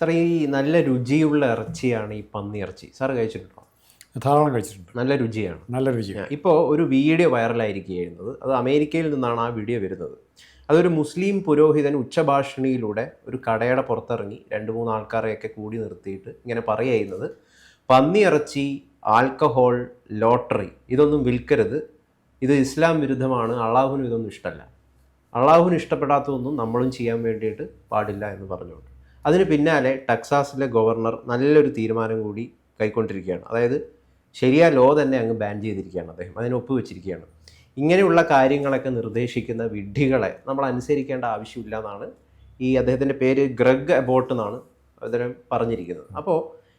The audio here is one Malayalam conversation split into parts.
സാർ ഈ നല്ല രുചിയുള്ള ഇറച്ചിയാണ് ഈ പന്നി ഇറച്ചി. സാർ കഴിച്ചിട്ടുണ്ടോ? ധാരാളം കഴിച്ചിട്ടുണ്ട്. നല്ല രുചിയാണ്. നല്ല രുചി. ഇപ്പോൾ ഒരു വീഡിയോ വൈറലായിരിക്കുകയായിരുന്നത് അത് അമേരിക്കയിൽ നിന്നാണ് ആ വീഡിയോ വരുന്നത്. അതൊരു മുസ്ലിം പുരോഹിതൻ ഉച്ചഭാഷണിയിലൂടെ ഒരു കടയുടെ പുറത്തിറങ്ങി രണ്ട് മൂന്ന് ആൾക്കാരെയൊക്കെ കൂടി നിർത്തിയിട്ട് ഇങ്ങനെ പറയുന്നത് പന്നി ഇറച്ചി ആൽക്കഹോൾ ലോട്ടറി ഇതൊന്നും വിൽക്കരുത്. ഇത് ഇസ്ലാം വിരുദ്ധമാണ്. അള്ളാഹുവിനും ഇതൊന്നും ഇഷ്ടമല്ല അള്ളാഹുവിന് ഇഷ്ടപ്പെടാത്തതൊന്നും നമ്മളും ചെയ്യാൻ വേണ്ടിയിട്ട് പാടില്ല എന്ന് പറഞ്ഞുകൊണ്ട്. അതിന് പിന്നാലെ ടെക്സാസിലെ ഗവർണർ നല്ലൊരു തീരുമാനം കൂടി കൈക്കൊണ്ടിരിക്കുകയാണ്. അതായത് ശരിയാ ലോ തന്നെ അങ്ങ് ബാൻ ചെയ്തിരിക്കുകയാണ് അദ്ദേഹം. അതിന് ഒപ്പുവെച്ചിരിക്കുകയാണ് ഇങ്ങനെയുള്ള കാര്യങ്ങളൊക്കെ നിർദ്ദേശിക്കുന്ന വിഡ്ഢികളെ നമ്മൾ അനുസരിക്കേണ്ട ആവശ്യമില്ല എന്നാണ് ഈ അദ്ദേഹത്തിന്റെ പേര് ഗ്രഗ് അബോട്ട് എന്നാണ് അദ്ദേഹം പറഞ്ഞിരിക്കുന്നത്. അപ്പോൾ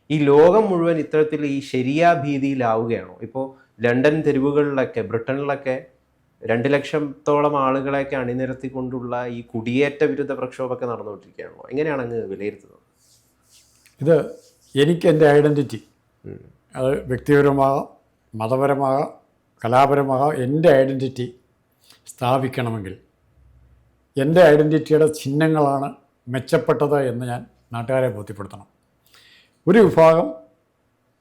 ഈ ലോകം മുഴുവൻ ഇത്തരത്തിൽ ഈ ശരിയാ ഭീതിയിലാവുകയാണോ? ഇപ്പോൾ ലണ്ടൻ തെരുവുകളിലൊക്കെ ബ്രിട്ടനിലൊക്കെ രണ്ട് ലക്ഷത്തോളം ആളുകളെയൊക്കെ അണിനിരത്തിക്കൊണ്ടുള്ള ഈ കുടിയേറ്റ വിരുദ്ധ പ്രക്ഷോഭമൊക്കെ നടന്നുകൊണ്ടിരിക്കുകയാണോ എങ്ങനെയാണ് അങ്ങ് വിലയിരുത്തുന്നത്? ഇത് എനിക്ക് എന്റെ ഐഡന്റിറ്റി. അത് വ്യക്തിപരമാകാം മതപരമാകാം കലാപരമാകാം എന്റെ ഐഡന്റിറ്റി സ്ഥാപിക്കണമെങ്കിൽ എന്റെ ഐഡന്റിറ്റിയുടെ ചിഹ്നങ്ങളാണ് മെച്ചപ്പെട്ടത് എന്ന് ഞാൻ നാട്ടുകാരെ ബോധ്യപ്പെടുത്തണം. ഒരു വിഭാഗം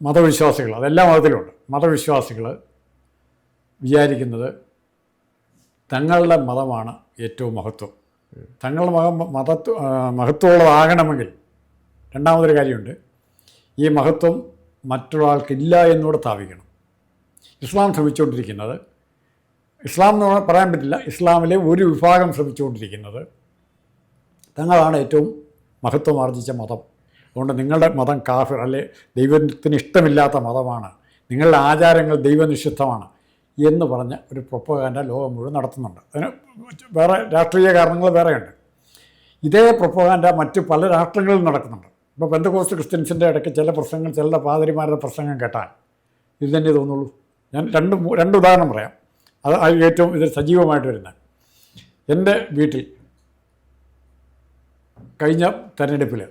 മതവിശ്വാസികൾ അതെല്ലാ മതത്തിലുമുണ്ട് മതവിശ്വാസികൾ വിചാരിക്കുന്നത് തങ്ങളുടെ മതമാണ് ഏറ്റവും മഹത്വം. തങ്ങളുടെ മത മതത്വ മഹത്വമുള്ളതാകണമെങ്കിൽ രണ്ടാമതൊരു കാര്യമുണ്ട്. ഈ മഹത്വം മറ്റൊരാൾക്കില്ല എന്നൂടെ സ്ഥാപിക്കണം. ഇസ്ലാം ശ്രമിച്ചുകൊണ്ടിരിക്കുന്നത് ഇസ്ലാം എന്ന് പറയാൻ പറ്റില്ല ഇസ്ലാമിലെ ഒരു വിഭാഗം ശ്രമിച്ചുകൊണ്ടിരിക്കുന്നത് തങ്ങളാണ് ഏറ്റവും മഹത്വം ആർജിച്ച മതം. അതുകൊണ്ട് നിങ്ങളുടെ മതം കാഫിർ അല്ലെ ദൈവത്തിന് ഇഷ്ടമില്ലാത്ത മതമാണ്. നിങ്ങളുടെ ആചാരങ്ങൾ ദൈവനിഷിദ്ധമാണ്. എന്ന് പറഞ്ഞ ഒരു പ്രൊപ്പകാൻഡ ലോകം മുഴുവൻ നടത്തുന്നുണ്ട്. അതിന് വേറെ രാഷ്ട്രീയ കാരണങ്ങൾ വേറെയുണ്ട്. ഇതേ പ്രൊപ്പകാൻഡ മറ്റ് പല രാഷ്ട്രങ്ങളിലും നടക്കുന്നുണ്ട്. ഇപ്പോൾ ബന്ധുക്കോസ് ക്രിസ്ത്യൻസിന്റെ ഇടയ്ക്ക് ചില പ്രസംഗങ്ങൾ ചില പാതിരിമാരുടെ പ്രസംഗം കേട്ടാൽ ഇത് തന്നെ തോന്നുള്ളൂ. ഞാൻ രണ്ട് രണ്ട് ഉദാഹരണം പറയാം. അത് അതിൽ ഏറ്റവും ഇതിൽ സജീവമായിട്ട് വരുന്നത്. എന്റെ വീട്ടിൽ കഴിഞ്ഞ തെരഞ്ഞെടുപ്പിൽ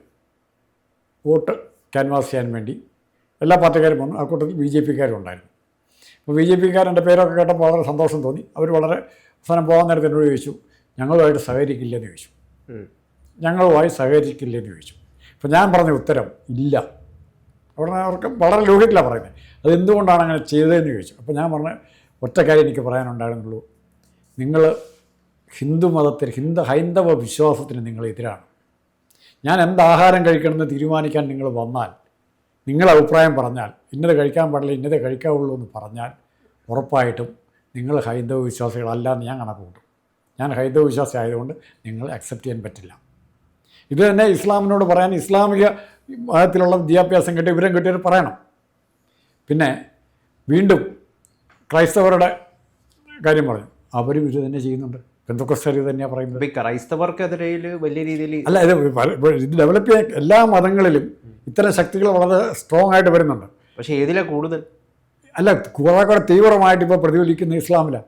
വോട്ട് ക്യാൻവാസ് ചെയ്യാൻ വേണ്ടി എല്ലാ പാർട്ടിക്കാരും വന്നു. ആ കൂട്ടത്തിൽ ബി ജെ പിക്കാരും ഉണ്ടായിരുന്നു. അപ്പോൾ ബി ജെ പിക്കാരന്റെ പേരൊക്കെ കേട്ടപ്പോൾ വളരെ സന്തോഷം തോന്നി. അവർ വളരെ അവസാനം പോകാൻ നേരത്തെ എന്നോട് ചോദിച്ചു ഞങ്ങളുമായിട്ട് സഹകരിക്കില്ലെന്ന് ചോദിച്ചു. ഞങ്ങളുമായി സഹകരിക്കില്ലെന്ന് ചോദിച്ചു. അപ്പോൾ ഞാൻ പറഞ്ഞ ഉത്തരം ഇല്ല. അവിടെ അവർക്ക് വളരെ ലോഹിറ്റിലാണ് പറയുന്നത്. അത് എന്തുകൊണ്ടാണ് അങ്ങനെ ചെയ്തതെന്ന് ചോദിച്ചു. അപ്പോൾ ഞാൻ പറഞ്ഞ ഒറ്റ കാര്യം എനിക്ക് പറയാനുണ്ടായിരുന്നുള്ളൂ. നിങ്ങൾ ഹിന്ദു മതത്തിൽ ഹിന്ദു ഹൈന്ദവ വിശ്വാസത്തിന് നിങ്ങൾ എതിരാണ്. ഞാൻ എന്ത് ആഹാരം കഴിക്കണമെന്ന് തീരുമാനിക്കാൻ നിങ്ങൾ വന്നാൽ നിങ്ങളുടെ അഭിപ്രായം പറഞ്ഞാൽ ഇന്നത് കഴിക്കാൻ പാടില്ല ഇന്നതേ കഴിക്കാവുള്ളൂ എന്ന് പറഞ്ഞാൽ ഉറപ്പായിട്ടും നിങ്ങൾ ഹൈന്ദവ വിശ്വാസികളല്ല എന്ന് ഞാൻ കണക്ക് കൂട്ടും ഞാൻ ഹൈന്ദവ വിശ്വാസി ആയതുകൊണ്ട് നിങ്ങൾ അക്സെപ്റ്റ് ചെയ്യാൻ പറ്റില്ല. ഇത് തന്നെ ഇസ്ലാമിനോട് പറയാൻ ഇസ്ലാമിക മതത്തിലുള്ള വിദ്യാഭ്യാസം കിട്ടിയ വിവരം കിട്ടിയവർ പറയണം. പിന്നെ വീണ്ടും ക്രൈസ്തവരുടെ കാര്യം പറഞ്ഞു. അവരും ഇത് തന്നെ ചെയ്യുന്നുണ്ട്. പെന്തക്കൊസ്തർ തന്നെയാണ് പറയുന്നത്? ക്രൈസ്തവർക്കെതിരെ വലിയ രീതിയിൽ അല്ല ഇത് ഇത് ഡെവലപ്പ് ചെയ്യാൻ എല്ലാ മതങ്ങളിലും ഇത്തരം ശക്തികൾ വളരെ സ്ട്രോങ് ആയിട്ട് വരുന്നുണ്ട്. പക്ഷേ ഏതിലെ കൂടുതൽ? അല്ല കുറേ കൂടെ തീവ്രമായിട്ട് ഇപ്പോൾ പ്രതിഫലിക്കുന്ന ഇസ്ലാമിലാണ്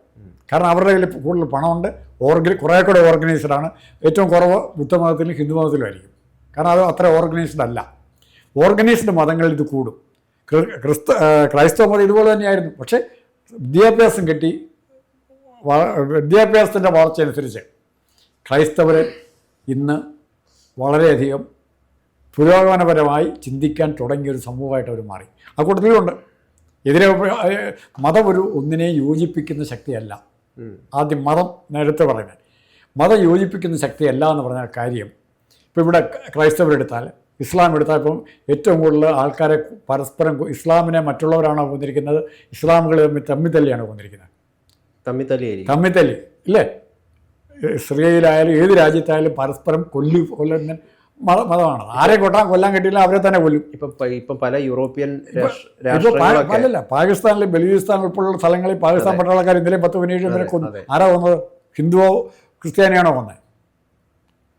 കാരണം അവരുടെ കയ്യിൽ കൂടുതൽ പണമുണ്ട്. ഓർഗ കുറേ കൂടെ ഓർഗനൈസ്ഡ് ആണ്. ഏറ്റവും കുറവ് ബുദ്ധമതത്തിലും ഹിന്ദു മതത്തിലും ആയിരിക്കും. കാരണം അത് അത്ര ഓർഗനൈസ്ഡ് അല്ല. ഓർഗനൈസ്ഡ് മതങ്ങളിൽ ഇത് കൂടും. ക്രി- ക്രിസ്ത ക്രൈസ്തവ മതം ഇതുപോലെ തന്നെയായിരുന്നു. പക്ഷേ വിദ്യാഭ്യാസം കിട്ടി വിദ്യാഭ്യാസത്തിന്റെ വളർച്ചയനുസരിച്ച് ക്രൈസ്തവർ ഇന്ന് വളരെയധികം പുരോഗമനപരമായി ചിന്തിക്കാൻ തുടങ്ങിയ ഒരു സമൂഹമായിട്ട് അവർ മാറി. ആ കൂട്ടത്തിലുണ്ട്. എതിരെ മതം ഒരു ഒന്നിനെ യോജിപ്പിക്കുന്ന ശക്തിയല്ല. ആദ്യം മതം നേരത്തെ പറയുന്നത്. മതം യോജിപ്പിക്കുന്ന ശക്തിയല്ല എന്ന് പറഞ്ഞ കാര്യം ഇപ്പോൾ ഇവിടെ ക്രൈസ്തവരെടുത്താൽ ഇസ്ലാം എടുത്താൽ ഇപ്പം ഏറ്റവും കൂടുതൽ ആൾക്കാരെ പരസ്പരം ഇസ്ലാമിനെ മറ്റുള്ളവരാണോ കൊന്നിരിക്കുന്നത്? ഇസ്ലാമുകൾ തമ്മിൽ തമ്മിൽ തല്ലിയാണോ കൊന്നിരിക്കുന്നത്? തമ്മിൽ തല്ലി ഇല്ലേ? സിറിയയിലായാലും ഏത് രാജ്യത്തായാലും പരസ്പരം കൊല്ലി കൊല്ലുന്ന മത മതമാണ്. ആരെ കൊട്ടാൻ കൊല്ലാൻ കിട്ടിയില്ല അവരെ തന്നെ കൊല്ലും. ഇപ്പൊ ഇപ്പം പല യൂറോപ്യൻ അല്ലല്ല പാകിസ്ഥാനിലെ ബലൂചിസ്ഥാൻ ഉൾപ്പെടെയുള്ള സ്ഥലങ്ങളിൽ പാകിസ്ഥാൻ പട്ടാളക്കാർ ഇന്നലെ പത്ത് പതിനേഴ് വരെ കൊന്നു. ആരാ കൊന്നത്? ഹിന്ദുവോ ക്രിസ്ത്യാനിയാണോ കൊന്നത്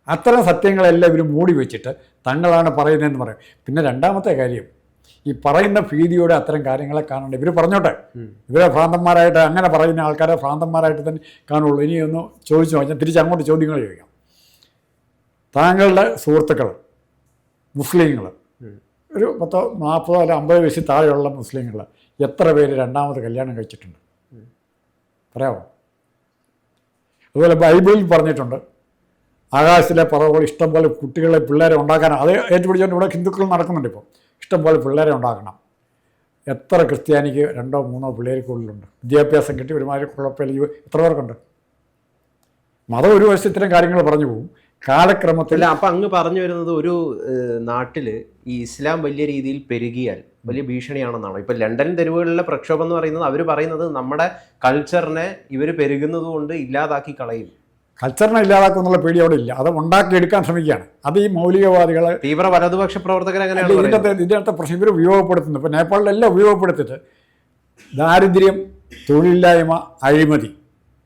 അത്തരം സത്യങ്ങളെല്ലാം ഇവർ മൂടി വെച്ചിട്ട് തങ്ങളാണ് പറയുന്നതെന്ന് പറയും. പിന്നെ രണ്ടാമത്തെ കാര്യം ഈ പറയുന്ന ഭീതിയോടെ അത്തരം കാര്യങ്ങളെ കാണണ്ട ഇവർ പറഞ്ഞോട്ടെ. ഇവരെ ഭ്രാന്തന്മാരായിട്ട് അങ്ങനെ പറയുന്ന ആൾക്കാരെ ഭ്രാന്തന്മാരായിട്ട് തന്നെ കാണുള്ളൂ. ഇനിയൊന്ന് ചോദിച്ചു നോക്കാം. തിരിച്ച് അങ്ങോട്ട് ചോദ്യങ്ങൾ ചോദിക്കാം. താങ്കളുടെ സുഹൃത്തുക്കൾ മുസ്ലിങ്ങൾ ഒരു പത്തോ നാൽപ്പതോ അല്ല അമ്പത് വയസ്സിൽ താഴെയുള്ള മുസ്ലിങ്ങൾ എത്ര പേര് രണ്ടാമത് കല്യാണം കഴിച്ചിട്ടുണ്ട്? പറയാമോ? അതുപോലെ ബൈബിളിൽ പറഞ്ഞിട്ടുണ്ട് ആകാശത്തിലെ പറവുകൾ ഇഷ്ടംപോലെ കുട്ടികളെ പിള്ളേരെ ഉണ്ടാക്കാനാണ് അത് ഏറ്റുപിടിച്ചുകൊണ്ട് ഇവിടെ ഹിന്ദുക്കൾ നടക്കുന്നുണ്ട് ഇപ്പോൾ ഇഷ്ടംപോലെ പിള്ളേരെ ഉണ്ടാക്കണം. എത്ര ക്രിസ്ത്യാനിക്ക് രണ്ടോ മൂന്നോ പിള്ളേർക്കുള്ളിലുണ്ട് വിദ്യാഭ്യാസം കിട്ടി ഒരുമാതിരി കുഴപ്പമില്ല. യു- എത്ര പേർക്കുണ്ട്? മതം ഒരു വശത്ത് ഇത്തരം കാര്യങ്ങൾ പറഞ്ഞു പോകും. കാലക്രമത്തിൽ അപ്പൊ അങ്ങ് പറഞ്ഞു വരുന്നത് ഒരു നാട്ടിൽ ഈ ഇസ്ലാം വലിയ രീതിയിൽ പെരുകിയാൽ വലിയ ഭീഷണിയാണെന്നാണ്? ഇപ്പൊ ലണ്ടൻ തെരുവുകളിലെ പ്രക്ഷോഭം എന്ന് പറയുന്നത് അവർ പറയുന്നത് നമ്മുടെ കൾച്ചറിനെ ഇവർ പെരുകുന്നത് കൊണ്ട് ഇല്ലാതാക്കി കളയും. കൾച്ചറിനെ ഇല്ലാതാക്കുന്നുള്ള പേടി അവിടെ ഇല്ല. അത് ഉണ്ടാക്കിയെടുക്കാൻ ശ്രമിക്കുകയാണ്. അത് ഈ മൗലികവാദികളെ തീവ്ര വലതുപക്ഷ പ്രവർത്തകർ അങ്ങനെയാണ് ഇതിനകത്തെ പറയുന്നത്? ഇതിനകത്ത് പ്രശ്നം ഇവർ ഉപയോഗപ്പെടുത്തുന്നു. ഇപ്പോൾ നേപ്പാളിലെല്ലാം ഉപയോഗപ്പെടുത്തിയിട്ട് ദാരിദ്ര്യം തൊഴിലില്ലായ്മ അഴിമതി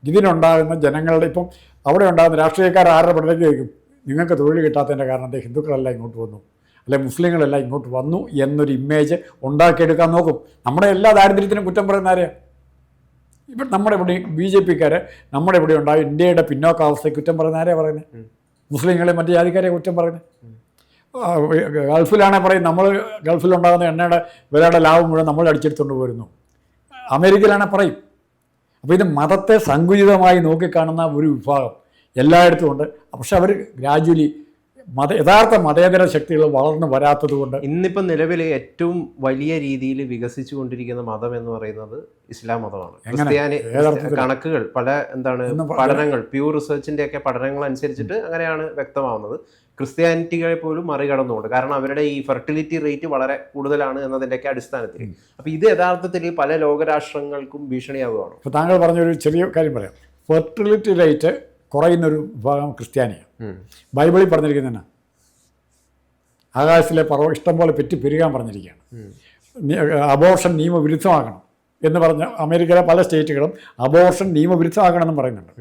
ഇതിനുണ്ടാകുന്ന ജനങ്ങളുടെ ഇപ്പം അവിടെ ഉണ്ടാകുന്ന രാഷ്ട്രീയക്കാർ ആരുടെ പടലേക്ക് നിങ്ങൾക്ക് തൊഴിൽ കിട്ടാത്തതിന്റെ കാരണത്തെ ഹിന്ദുക്കളെല്ലാം ഇങ്ങോട്ട് വന്നു. അല്ലെ മുസ്ലിങ്ങളെല്ലാം ഇങ്ങോട്ട് വന്നു എന്നൊരു ഇമേജ് ഉണ്ടാക്കിയെടുക്കാൻ നോക്കും. നമ്മുടെ എല്ലാ ദാരിദ്ര്യത്തിനും കുറ്റം പറയുന്ന ആരെയാണ് ഇപ്പം നമ്മുടെ ഇവിടെ ബി ജെ പിക്കാർ നമ്മുടെ ഇവിടെ ഉണ്ടായ ഇന്ത്യയുടെ പിന്നോക്കാവസ്ഥയെ കുറ്റം പറയുന്ന? ആരെയാണ് പറയുന്നത് മുസ്ലിങ്ങളെ മറ്റു ജാതിക്കാരെ കുറ്റം പറയുന്നത് ഗൾഫിലാണെ പറയും നമ്മൾ ഗൾഫിലുണ്ടാകുന്ന എണ്ണയുടെ വിലയുടെ ലാഭം മുഴുവൻ നമ്മൾ അടിച്ചെടുത്തുകൊണ്ട് പോരുന്നു. അമേരിക്കയിലാണെ പറയും. അപ്പോൾ ഇത് മതത്തെ സങ്കുചിതമായി നോക്കിക്കാണുന്ന ഒരു വിഭാഗം എല്ലായിടത്തും ഉണ്ട്. പക്ഷെ അവർ ഗ്രാജുവലി മത യഥാർത്ഥ മതേതര ശക്തികൾ വളർന്നു വരാത്തത് കൊണ്ട് ഇന്നിപ്പോൾ നിലവിൽ ഏറ്റവും വലിയ രീതിയിൽ വികസിച്ചു കൊണ്ടിരിക്കുന്ന മതം എന്ന് പറയുന്നത് ഇസ്ലാം മതമാണ്. ക്രിസ്ത്യാനി കണക്കുകൾ പല എന്താണ് പഠനങ്ങൾ പ്യൂർ റിസർച്ചിന്റെ ഒക്കെ പഠനങ്ങൾ അനുസരിച്ചിട്ട് അങ്ങനെയാണ് വ്യക്തമാവുന്നത്. ക്രിസ്ത്യാനിറ്റികളെ പോലും മറികടന്നുകൊണ്ട് കാരണം അവരുടെ ഈ ഫെർട്ടിലിറ്റി റേറ്റ് വളരെ കൂടുതലാണ് എന്നതിന്റെയൊക്കെ അടിസ്ഥാനത്തിൽ. അപ്പോൾ ഇത് യഥാർത്ഥത്തിൽ പല ലോകരാഷ്ട്രങ്ങൾക്കും ഭീഷണിയാവുകയാണ്. താങ്കൾ പറഞ്ഞൊരു ചെറിയ കാര്യം പറയാം. ഫെർട്ടിലിറ്റി റേറ്റ് കുറയുന്നൊരു വിഭാഗം ക്രിസ്ത്യാനിയാണ്. ബൈബിളിൽ പറഞ്ഞിരിക്കുന്നതന്നെ ആകാശത്തിലെ പറവ ഇഷ്ടം പോലെ പെറ്റി പെരുകാൻ പറഞ്ഞിരിക്കുകയാണ്. അബോർഷൻ നിയമവിരുദ്ധമാക്കണം എന്ന് പറഞ്ഞ അമേരിക്കയിലെ പല സ്റ്റേറ്റുകളും അബോർഷൻ നിയമവിരുദ്ധമാക്കണമെന്നും പറയുന്നുണ്ട്.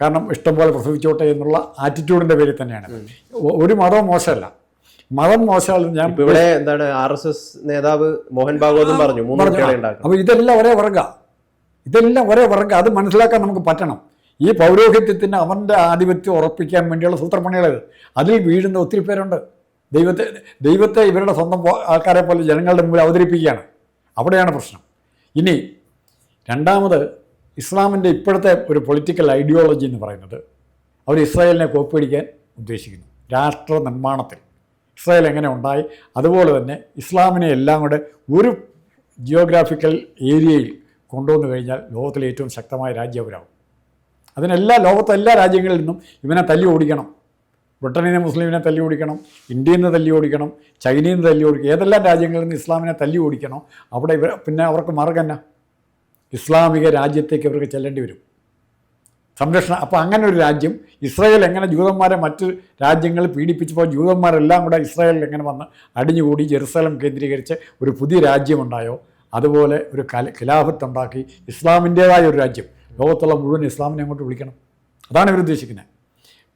കാരണം ഇഷ്ടം പോലെ പ്രസവിച്ചോട്ടെ എന്നുള്ള ആറ്റിറ്റ്യൂഡിന്റെ പേരിൽ തന്നെയാണ്. ഒരു മതവും മോശമല്ല. മതം മോശമല്ല ഞാൻ ഇവിടെ എന്താണ് ആർ എസ് എസ് നേതാവ് മോഹൻ ഭാഗവതും പറഞ്ഞു അപ്പോൾ ഇതെല്ലാം ഒരേ വർഗ ഇതെല്ലാം ഒരേ വർഗ. അത് മനസ്സിലാക്കാൻ നമുക്ക് പറ്റണം. ഈ പൗരോഹിത്യത്തിന് അവന്റെ ആധിപത്യം ഉറപ്പിക്കാൻ വേണ്ടിയുള്ള സൂത്രപ്പണികൾ. അതിൽ വീഴുന്ന ഒത്തിരി പേരുണ്ട്. ദൈവത്തെ ദൈവത്തെ ഇവരുടെ സ്വന്തം ആൾക്കാരെ പോലെ ജനങ്ങളുടെ മുമ്പിൽ അവതരിപ്പിക്കുകയാണ്. അവിടെയാണ് പ്രശ്നം. ഇനി രണ്ടാമത് ഇസ്ലാമിന്റെ ഇപ്പോഴത്തെ ഒരു പൊളിറ്റിക്കൽ ഐഡിയോളജി എന്ന് പറയുന്നത് അവർ ഇസ്രായേലിനെ കോപ്പിയടിക്കാൻ ഉദ്ദേശിക്കുന്നു. രാഷ്ട്ര നിർമ്മാണത്തിൽ. ഇസ്രായേൽ എങ്ങനെ ഉണ്ടായി? അതുപോലെ തന്നെ ഇസ്ലാമിനെ എല്ലാം കൂടെ ഒരു ജിയോഗ്രാഫിക്കൽ ഏരിയയിൽ കൊണ്ടുവന്നു കഴിഞ്ഞാൽ ലോകത്തിലെ ഏറ്റവും ശക്തമായ രാജ്യം അവരാകും അതിനെല്ലാ ലോകത്തെ എല്ലാ രാജ്യങ്ങളിൽ നിന്നും ഇവനെ തല്ലി ഓടിക്കണം. ബ്രിട്ടനിൽ മുസ്ലിമിനെ തല്ലി ഓടിക്കണം. ഇന്ത്യയിൽ നിന്ന് തല്ലി ഓടിക്കണം. ചൈനയിൽ നിന്ന് തല്ലി ഓടിക്കണം. ഏതെല്ലാം രാജ്യങ്ങളിൽ നിന്ന് ഇസ്ലാമിനെ തല്ലി ഓടിക്കണോ അവിടെ ഇവർ പിന്നെ അവർക്ക് മാർഗന്ന ഇസ്ലാമിക രാജ്യത്തേക്ക് അവർക്ക് ചെല്ലേണ്ടി വരും. സംരക്ഷണം. അപ്പോൾ അങ്ങനെ ഒരു രാജ്യം ഇസ്രായേൽ എങ്ങനെ ജൂതന്മാരെ മറ്റ് രാജ്യങ്ങൾ പീഡിപ്പിച്ചപ്പോൾ ജൂതന്മാരെല്ലാം കൂടെ ഇസ്രായേലിൽ എങ്ങനെ വന്ന് അടിഞ്ഞുകൂടി ജെറുസലം കേന്ദ്രീകരിച്ച് ഒരു പുതിയ രാജ്യമുണ്ടായോ അതുപോലെ ഒരു കല ഖിലാഫത്ത് ഉണ്ടാക്കി ഇസ്ലാമിന്റേതായ ഒരു രാജ്യം. ലോകത്തുള്ള മുഴുവൻ ഇസ്ലാമിനെ അങ്ങോട്ട് വിളിക്കണം. അതാണ് ഇവർ ഉദ്ദേശിക്കുന്നത്.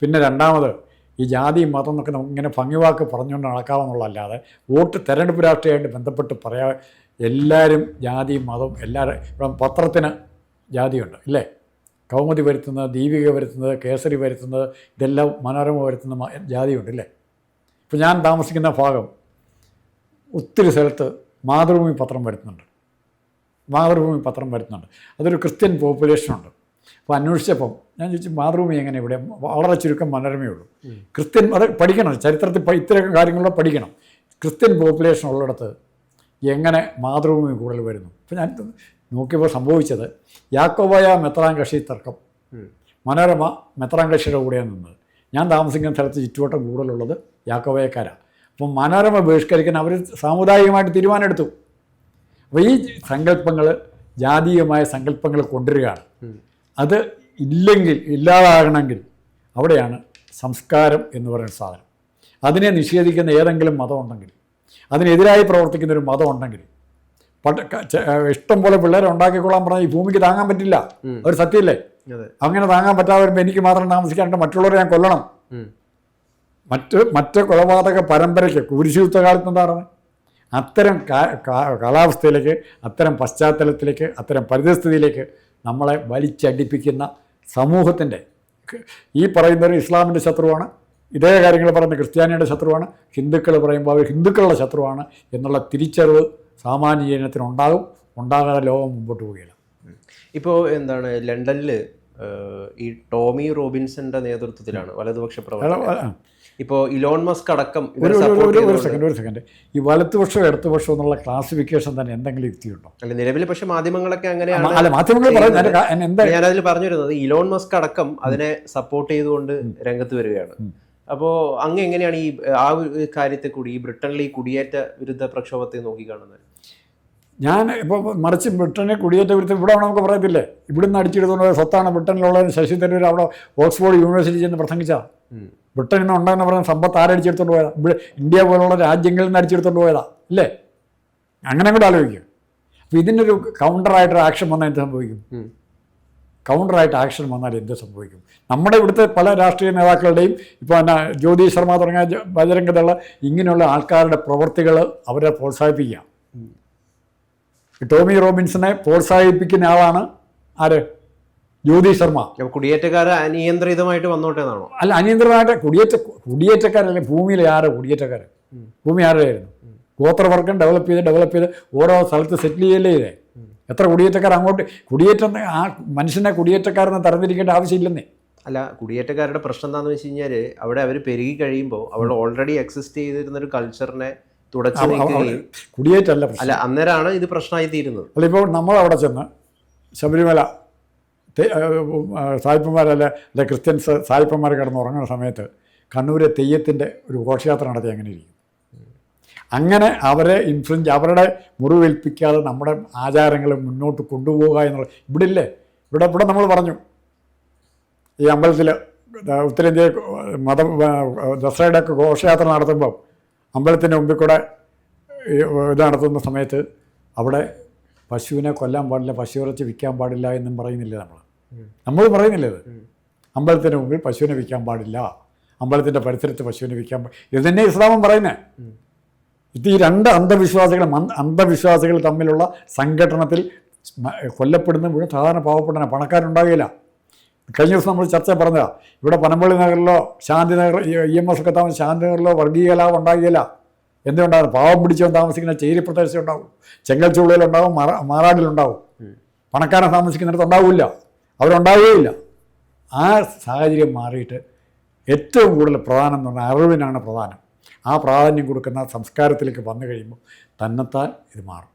പിന്നെ രണ്ടാമത് ഈ ജാതി മതം എന്നൊക്കെ നമുക്ക് ഇങ്ങനെ ഭംഗിവാക്ക് പറഞ്ഞുകൊണ്ട് നടക്കാമെന്നുള്ളതല്ലാതെ വോട്ട് തെരഞ്ഞെടുപ്പ് രാഷ്ട്രീയമായിട്ട് ബന്ധപ്പെട്ട് പറയാ എല്ലാവരും ജാതി മതം എല്ലാവരും ഇപ്പം പത്രത്തിന് ജാതിയുണ്ട് ഇല്ലേ? കൗമുദി വരുത്തുന്നത് ദീപിക വരുത്തുന്നത് കേസരി വരുത്തുന്നത് ഇതെല്ലാം മനോരമ വരുത്തുന്ന ജാതിയുണ്ട് ഇല്ലേ? ഇപ്പം ഞാൻ താമസിക്കുന്ന ഭാഗം ഒത്തിരി സ്ഥലത്ത് മാതൃഭൂമി പത്രം വരുത്തുന്നുണ്ട്. മാതൃഭൂമി പത്രം വരുന്നുണ്ട് അതൊരു ക്രിസ്ത്യൻ പോപ്പുലേഷനുണ്ട് അപ്പോൾ അന്വേഷിച്ചപ്പം ഞാൻ ചോദിച്ചു മാതൃഭൂമി എങ്ങനെ ഇവിടെ? വളരെ ചുരുക്കം മനോരമയേ ഉള്ളൂ. ക്രിസ്ത്യൻ അത് പഠിക്കണം ചരിത്രത്തിൽ ഇത്തരം കാര്യങ്ങളൂടെ പഠിക്കണം. ക്രിസ്ത്യൻ പോപ്പുലേഷൻ ഉള്ളിടത്ത് എങ്ങനെ മാതൃഭൂമി കൂടുതൽ വരുന്നു? അപ്പോൾ ഞാൻ നോക്കിയപ്പോൾ സംഭവിച്ചത് യാക്കോബായ മെത്രാൻ കക്ഷി തർക്കം. മനോരമ മെത്രാൻ കക്ഷിയുടെ കൂടെയാണ് നിന്നത്. ഞാൻ താമസിക്കുന്ന സ്ഥലത്ത് ചുറ്റുവട്ടം കൂടുതലുള്ളത് യാക്കോബയക്കാരാണ് അപ്പം മനോരമ ബഹിഷ്കരിക്കാൻ അവർ സാമുദായികമായിട്ട് തീരുമാനമെടുത്തു. അപ്പോൾ ഈ സങ്കല്പങ്ങൾ ജാതീയമായ സങ്കല്പങ്ങൾ കൊണ്ടുവരികയാണ്. അത് ഇല്ലെങ്കിൽ ഇല്ലാതാകണമെങ്കിൽ അവിടെയാണ് സംസ്കാരം എന്ന് പറയുന്ന സാധനം. അതിനെ നിഷേധിക്കുന്ന ഏതെങ്കിലും മതം ഉണ്ടെങ്കിൽ അതിനെതിരായി പ്രവർത്തിക്കുന്ന ഒരു മതം ഉണ്ടെങ്കിൽ പട്ട ഇഷ്ടം പോലെ പിള്ളേരെ ഉണ്ടാക്കിക്കൊള്ളാൻ പറഞ്ഞാൽ ഈ ഭൂമിക്ക് താങ്ങാൻ പറ്റില്ല. ഒരു സത്യമല്ലേ? അങ്ങനെ താങ്ങാൻ പറ്റാതെ വരുമ്പോൾ എനിക്ക് മാത്രം താമസിക്കാനുണ്ട് മറ്റുള്ളവരെ ഞാൻ കൊല്ലണം. മറ്റ് മറ്റ് കൊലപാതക പരമ്പരയ്ക്ക് കുരിശുയുദ്ധ കാലത്ത് എന്താ പറയുന്നത് അത്തരം കാലാവസ്ഥയിലേക്ക് അത്തരം പശ്ചാത്തലത്തിലേക്ക് അത്തരം പരിതസ്ഥിതിയിലേക്ക് നമ്മളെ വലിച്ചടിപ്പിക്കുന്ന സമൂഹത്തിന്റെ ഈ പറയുന്നവർ ഇസ്ലാമിന്റെ ശത്രുവാണ് ഇതേ കാര്യങ്ങൾ പറയുന്ന ക്രിസ്ത്യാനിയുടെ ശത്രുവാണ് ഹിന്ദുക്കൾ പറയുമ്പോൾ അവർ ഹിന്ദുക്കളുടെ ശത്രുവാണ് എന്നുള്ള തിരിച്ചറിവ് സാമാന്യ ജനത്തിനുണ്ടാകും ഉണ്ടാകാതെ ലോകം മുമ്പോട്ട് പോവുകയില്ല. ഇപ്പോൾ എന്താണ് ലണ്ടനിൽ ഈ ടോമി റോബിൻസന്റെ നേതൃത്വത്തിലാണ് വലതുപക്ഷ പ്രവർത്തകർ. ഇപ്പോൾ ഇലോൺ മസ്ക് അടക്കം ഒരു ഒരു- സെക്കൻഡ് ഒരു സെക്കൻഡ് ഈ വലത്തുപക്ഷം ഇടത്തുപക്ഷം എന്നുള്ള ക്ലാസിഫിക്കേഷൻ തന്നെ എന്തെങ്കിലും യുക്തിയുണ്ടോ? അല്ല നിലവിൽ പക്ഷെ മാധ്യമങ്ങളൊക്കെ അങ്ങനെയാണ് അല്ല മാധ്യമങ്ങൾ ഞാനതിൽ പറഞ്ഞു വരുന്നത് ഇലോൺ മസ്ക് അടക്കം അതിനെ സപ്പോർട്ട് ചെയ്തുകൊണ്ട് രംഗത്ത് വരികയാണ്. അപ്പോൾ അങ്ങ് എങ്ങനെയാണ് ഈ ആ ഒരു കാര്യത്തെ കൂടി ഈ ബ്രിട്ടനിലെ ഈ കുടിയേറ്റ വിരുദ്ധ പ്രക്ഷോഭത്തെ നോക്കിക്കാണുന്നത്? ഞാൻ ഇപ്പോൾ മറിച്ച് ബ്രിട്ടനെ കുടിയേറ്റ വിരുദ്ധം ഇവിടെ നമുക്ക് പറയത്തില്ലേ? ഇവിടുന്ന് അടിച്ചെടുത്തുകൊണ്ട് പോയ സ്വത്താണ് ബ്രിട്ടനിലുള്ളത് ശശി തരൂർ അവിടെ ഓക്സ്ഫോർഡ് യൂണിവേഴ്സിറ്റി ചെന്ന് പ്രസംഗിച്ച. ബ്രിട്ടനിൽ നിന്ന് ഉണ്ടെന്ന് പറഞ്ഞ സമ്പത്ത് ആരടിച്ചെടുത്തോണ്ട് പോയതാ? ഇവിടെ ഇന്ത്യ പോലുള്ള രാജ്യങ്ങളിൽ നിന്ന് അടിച്ചെടുത്തോണ്ട് പോയതാ അല്ലേ? അങ്ങനെ കൂടെ ആലോചിക്കും. അപ്പോൾ ഇതിനൊരു കൗണ്ടറായിട്ടൊരു ആക്ഷൻ വന്നാൽ എന്ത് സംഭവിക്കും. കൗണ്ടറായിട്ട് ആക്ഷൻ വന്നാൽ എന്ത് സംഭവിക്കും? നമ്മുടെ ഇവിടുത്തെ പല രാഷ്ട്രീയ നേതാക്കളുടെയും ഇപ്പോൾ എന്നാ ജ്യോതി ശർമ്മ തുടങ്ങിയ ജ- ഇങ്ങനെയുള്ള ആൾക്കാരുടെ പ്രവൃത്തികൾ അവരെ പ്രോത്സാഹിപ്പിക്കുക. ഈ ടോമി റോബിൻസിനെ പ്രോത്സാഹിപ്പിക്കുന്ന ആളാണ് ആര്? ജ്യോതി ശർമ്മ. കുടിയേറ്റക്കാരെ കുടിയേറ്റക്കാർ അനിയന്ത്രിതമായിട്ട് വന്നോട്ടെ എന്നാണോ? അല്ല അനിയന്ത്രിതമായിട്ട് കുടിയേറ്റ കുടിയേറ്റക്കാരല്ലേ ഭൂമിയിലെ ആര് കുടിയേറ്റക്കാർ ഭൂമി ആരുടെയായിരുന്നു? ഗോത്രവർഗം ഡെവലപ്പ് ചെയ്ത് ഡെവലപ്പ് ചെയ്ത് ഓരോ സ്ഥലത്ത് സെറ്റിൽ ചെയ്യല്ലേ ചെയ്തേ എത്ര കുടിയേറ്റക്കാർ അങ്ങോട്ട് കുടിയേറ്റം ആ മനുഷ്യനെ കുടിയേറ്റക്കാരെന്ന് തരംതിരിക്കേണ്ട ആവശ്യമില്ലെന്നേ. അല്ല കുടിയേറ്റക്കാരുടെ പ്രശ്നം എന്താണെന്ന് വെച്ച് കഴിഞ്ഞാൽ അവിടെ അവർ പെരുകി കഴിയുമ്പോൾ അവിടെ ഓൾറെഡി എക്സിസ്റ്റ് ചെയ്തിരുന്ന ഒരു കൾച്ചറിനെ തുടച്ചു നീക്കുകയും കുടിയേറ്റമല്ല അല്ല അന്നേരമാണ് ഇത് പ്രശ്നമായി തീരുന്നത് അല്ല ഇപ്പോൾ നമ്മൾ അവിടെ ചെന്ന് ശബരിമല സായിപ്പന്മാരല്ല അല്ലെ ക്രിസ്ത്യൻസ് സായിപ്പന്മാർ കിടന്ന് ഉറങ്ങുന്ന സമയത്ത് കണ്ണൂരെ തെയ്യത്തിന്റെ ഒരു ഘോഷയാത്ര നടത്തി അങ്ങനെ ഇരിക്കും. അങ്ങനെ അവരെ ഇൻഫ്ലുവൻസ് അവരുടെ മുറിവേൽപ്പിക്കാതെ നമ്മുടെ ആചാരങ്ങൾ മുന്നോട്ട് കൊണ്ടുപോകുക എന്നുള്ള ഇവിടെ ഇല്ലേ ഇവിടെ ഇവിടെ നമ്മൾ പറഞ്ഞു. ഈ അമ്പലത്തിൽ ഉത്തരേന്ത്യ മത ദസറയുടെ ഒക്കെ ഘോഷയാത്ര നടത്തുമ്പോൾ അമ്പലത്തിന്റെ മുമ്പിൽ കൂടെ ഇത് നടത്തുന്ന സമയത്ത് അവിടെ പശുവിനെ കൊല്ലാൻ പാടില്ല പശു ഇറച്ചി വിൽക്കാൻ പാടില്ല എന്നും പറയുന്നില്ല നമ്മൾ നമ്മൾ പറയുന്നില്ല ഇത്. അമ്പലത്തിന്റെ മുമ്പിൽ പശുവിനെ വിൽക്കാൻ പാടില്ല. അമ്പലത്തിന്റെ പരിസരത്ത് പശുവിനെ വിൽക്കാൻ പാടില്ല. ഇത് തന്നെ ഇസ്ലാമും പറയുന്നത് ഇത് ഈ രണ്ട് അന്ധവിശ്വാസികൾ അന്ധവിശ്വാസികൾ തമ്മിലുള്ള സംഘടനത്തിൽ കൊല്ലപ്പെടുന്ന മുഴുവൻ സാധാരണ പാവപ്പെട്ടന പണക്കാരുണ്ടാകില്ല. കഴിഞ്ഞ ദിവസം നമ്മൾ ചർച്ച പറഞ്ഞതാണ് ഇവിടെ Panampilly നഗറിലോ Shanti Nagar E M S ഒക്കെ താമസം ശാന്തി നഗറിലോ വർഗീയ കലാപം ഉണ്ടാകില്ല. എന്തുകൊണ്ടാണ് പാവം പിടിച്ചവൻ താമസിക്കുന്ന ചേരി പ്രദേശം ഉണ്ടാവും ചെങ്കൽച്ചുള്ളിലുണ്ടാവും മറ മാറാടിലുണ്ടാവും പണക്കാരൻ താമസിക്കുന്നിടത്ത് ഉണ്ടാവില്ല. അവരുണ്ടാവുകയില്ല. ആ സാഹചര്യം മാറിയിട്ട് ഏറ്റവും കൂടുതൽ പ്രധാനം എന്ന് പറഞ്ഞാൽ അറിവിനാണ് പ്രധാനം ആ പ്രാധാന്യം കൊടുക്കുന്ന സംസ്കാരത്തിലേക്ക് വന്നു കഴിയുമ്പോൾ തന്നെത്താൻ ഇത് മാറും.